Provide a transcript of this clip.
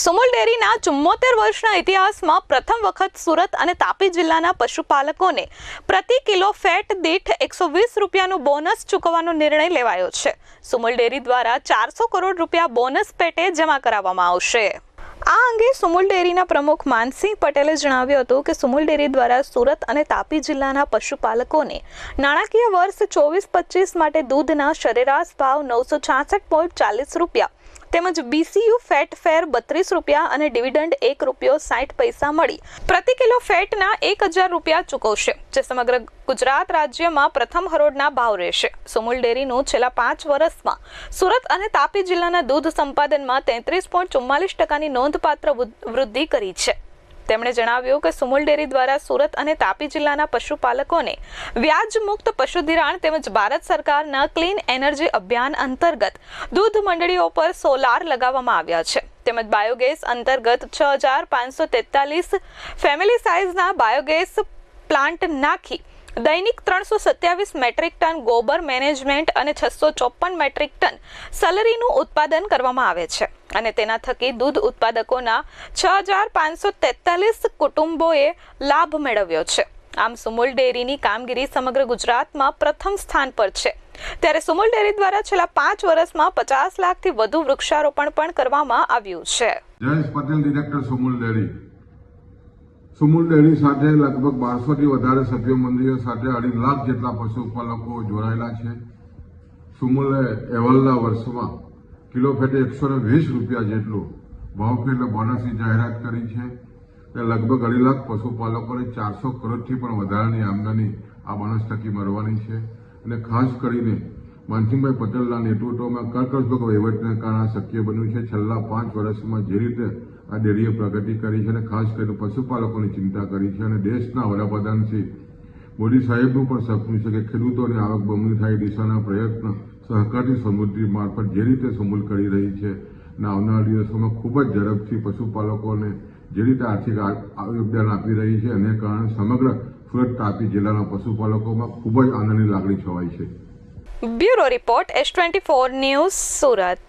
સુમુલ ડેરીના ચુમ્મોતેર વર્ષના ઇતિહાસમાં પ્રથમ વખત સુરત અને તાપી જિલ્લાના પશુપાલકોને પ્રતિ કિલો ફેટ દીઠ એકસો વીસ રૂપિયાનું બોનસ ચૂકવવાનો નિર્ણય લેવાયો છે. સુમુલ ડેરી દ્વારા ચારસો કરોડ રૂપિયા બોનસ પેટે જમા કરાવવામાં આવશે. આ અંગે સુમુલ ડેરીના પ્રમુખ માનસિંહ પટેલે જણાવ્યું હતું કે સુમુલ ડેરી દ્વારા સુરત અને તાપી જિલ્લાના પશુપાલકોને નાણાકીય વર્ષ ચોવીસ પચીસ માટે દૂધના સરેરાશ ભાવ નવસો છાસઠ પોઈન્ટ ચાલીસ રૂપિયા તેમજ બીસીયુ ફેટ ફેર બત્રીસ રૂપિયા અને ડિવિડન્ડ એક રૂપિયો સાઠ પૈસા મળી. પ્રતિ કિલો ફેટના એક હજાર રૂપિયા ચૂકવશે, જે સમગ્ર ગુજરાત રાજ્યમાં પ્રથમ હરોળના ભાવ રહેશે. સુમુલ ડેરીનું છેલ્લા પાંચ વર્ષમાં સુરત અને તાપી જિલ્લાના દૂધ સંપાદનમાં તેત્રીસ પોઈન્ટ ચુમ્માલીસ ટકાની નોંધપાત્ર વૃદ્ધિ કરી છે. તેમણે જણાવ્યું કે સુમુલ ડેરી દ્વારા સુરત અને તાપી જિલ્લાના પશુપાલકોને વ્યાજ મુક્ત પશુધિરાણ તેમજ ભારત સરકારના ક્લીન એનર્જી અભિયાન અંતર્ગત દૂધ મંડળીઓ પર સોલાર લગાવવામાં આવ્યા છે. તેમજ બાયોગેસ અંતર્ગત છ હજાર પાંચસો તેતાલીસ ફેમિલી સાઇઝના બાયોગેસ પ્લાન્ટ નાખી દૈનિક ત્રણસો સત્યાવીસ મેટ્રિક ટન ગોબર મેનેજમેન્ટ અને છસો ચોપન મેટ્રિક ટન સલરીનું ઉત્પાદન કરવામાં આવે છે. અને તેના થકી દૂધ ઉત્પાદકોના છ હજાર પાંચસો તેતાલીસ કુટુંબોએ લાભ મેળવ્યો છે. આમ સુમુલ ડેરીની કામગીરી સમગ્ર ગુજરાતમાં પ્રથમ સ્થાન પર છે. ત્યારે સુમુલ ડેરી દ્વારા છેલ્લા પાંચ વર્ષમાં પચાસ લાખથી વધુ વૃક્ષારોપણ પણ કરવામાં આવ્યું છે. Jayesh Patel director Sumul dairy. Sumul dairy સાથે લગભગ બારસોથી વધારે સભ્ય મંદિરો સાથે અઢી લાખ જેટલા પશુપાલકો જોડાયેલા છે. સુમુલે અહેવાલના વર્ષમાં કિલો ફેટે એકસો ને વીસ રૂપિયા જેટલું ભાવ એટલે બોનસની જાહેરાત કરી છે. તે લગભગ અઢી લાખ પશુપાલકોને ચારસો કરોડથી પણ વધારાની આમદની આ બોનસ થકી મળવાની છે. અને ખાસ કરીને માનસિંહભાઈ પટેલના નેતૃત્વમાં કર્કશભગ વહીવટને કારણે શક્ય બન્યું છે. છેલ્લા પાંચ વર્ષમાં જે રીતે આ ડેરીએ પ્રગતિ કરી છે અને ખાસ કરીને પશુપાલકોની ચિંતા કરી છે અને દેશના વડાપ્રધાન શ્રી મોદી સાહેબનું પણ સપનું છે કે ખેડૂતોની આવક બમણી થાય દિશાના પ્રયત્ન સહકારની સમૃદ્ધિ મારફત જે રીતે સમૂલ કરી રહી છે અને આવનારા દિવસોમાં ખૂબ જ ઝડપથી પશુપાલકોને જે રીતે આર્થિક યોગદાન આપી રહી છે એને કારણે સમગ્ર સુરત તાપી જિલ્લાના પશુપાલકોમાં ખૂબ જ આનંદની લાગણી છવાઈ છે. Bureau report S twenty four news Surat.